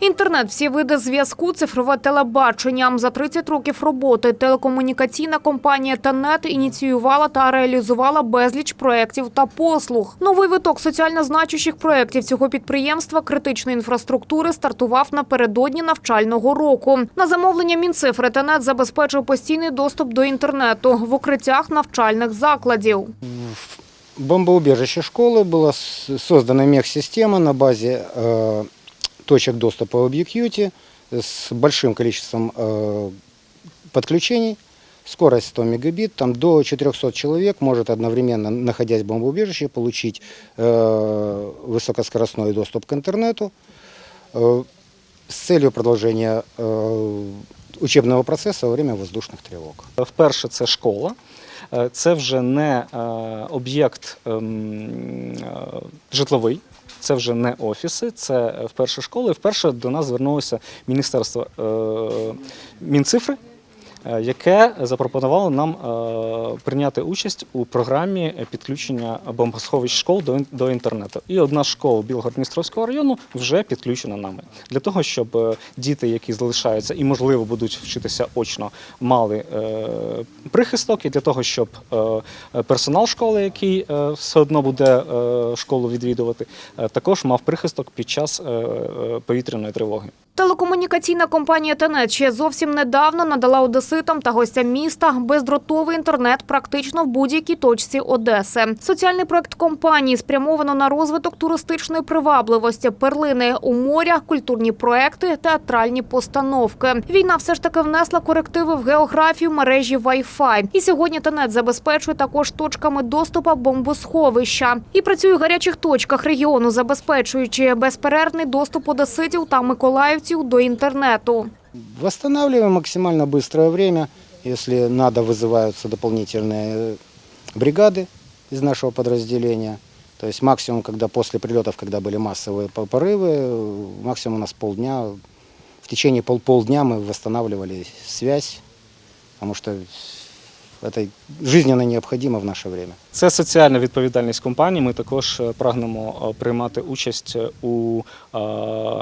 Інтернет, всі види зв'язку, цифрове телебачення. За 30 років роботи телекомунікаційна компанія «Тенет» ініціювала та реалізувала безліч проєктів та послуг. Новий виток соціально значущих проєктів цього підприємства критичної інфраструктури стартував напередодні навчального року. На замовлення Мінцифри «Тенет» забезпечив постійний доступ до інтернету в укриттях навчальних закладів. В бомбоубежище школы была с- создана мех-система на базе э, точек доступа в Ubiquiti с большим количеством э, подключений. Скорость 100 мегабит, там до 400 человек может одновременно, находясь в бомбоубежище, получить э, высокоскоростной доступ к интернету э, с целью продолжения э, учебного процесса во время воздушных тревог. Вперше це школа. Е, Це вже не е, об'єкт ем, е, житловий, це вже не офіси, це вперше школи. Вперше до нас звернулося Міністерство е, Мінцифри, яке запропонувало нам е, прийняти участь у програмі підключення бомбосховищ школ до, інтернету. І одна з школ Білгород-Дністровського району вже підключена нами. Для того, щоб е, діти, які залишаються і, можливо, будуть вчитися очно, мали е, прихисток, і для того, щоб е, персонал школи, який е, все одно буде е, школу відвідувати, е, також мав прихисток під час е, е, повітряної тривоги. Телекомунікаційна компанія «Тенет» ще зовсім недавно надала одеситам та гостям міста бездротовий інтернет практично в будь-якій точці Одеси. Соціальний проект компанії спрямовано на розвиток туристичної привабливості, перлини у моря, культурні проекти, театральні постановки. Війна все ж таки внесла корективи в географію мережі Wi-Fi. І сьогодні «Тенет» забезпечує також точками доступу бомбосховища. І працює в гарячих точках регіону, забезпечуючи безперервний доступ одеситів та миколаївців до інтернету. Восстанавливаем максимально быстрое время. Если надо, вызываются дополнительные э, бригады из нашего подразделения. То есть максимум, когда после прилетов, когда были массовые по- порывы, э, максимум у нас полдня. В течение пол полдня мы восстанавливали связь, потому что это жизненно необхідно в наше время. Це соціальна відповідальність компанії. Ми також е, прагнемо е, приймати участь у е,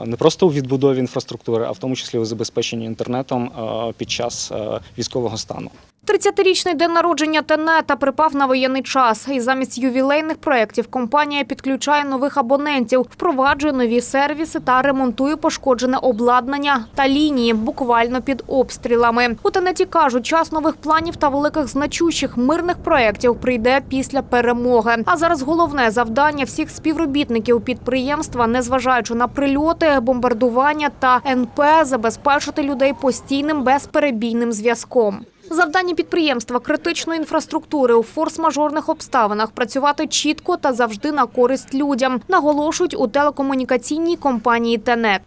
не просто у відбудові інфраструктури, а в тому числі у забезпеченні інтернетом під час військового стану. 30-річний день народження Тенета припав на воєнний час. І замість ювілейних проєктів компанія підключає нових абонентів, впроваджує нові сервіси та ремонтує пошкоджене обладнання та лінії буквально під обстрілами. У Тенеті кажуть, час нових планів та великих значущих мирних проєктів прийде після перемоги. А зараз головне завдання всіх співробітників підприємства, незважаючи на прильоти, бомбардування та НП, забезпечити людей постійним безперебійним зв'язком. Завдання підприємства критичної інфраструктури у форс-мажорних обставинах працювати чітко та завжди на користь людям, наголошують у телекомунікаційній компанії ТЕНЕТ.